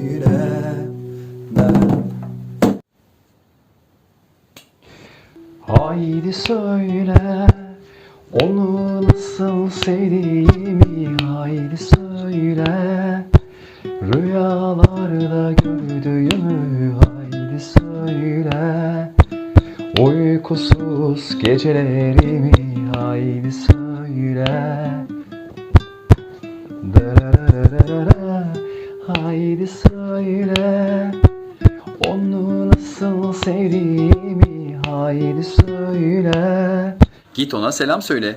söyle ben. Haydi söyle onu nasıl sevdiğimi Haydi söyle. Rüyalarda gördüğümü Haydi söyle. Uykusuz gecelerimi Haydi söyle. Darararara, Haydi söyle Onu nasıl sevdiğimi Haydi söyle Git ona selam söyle.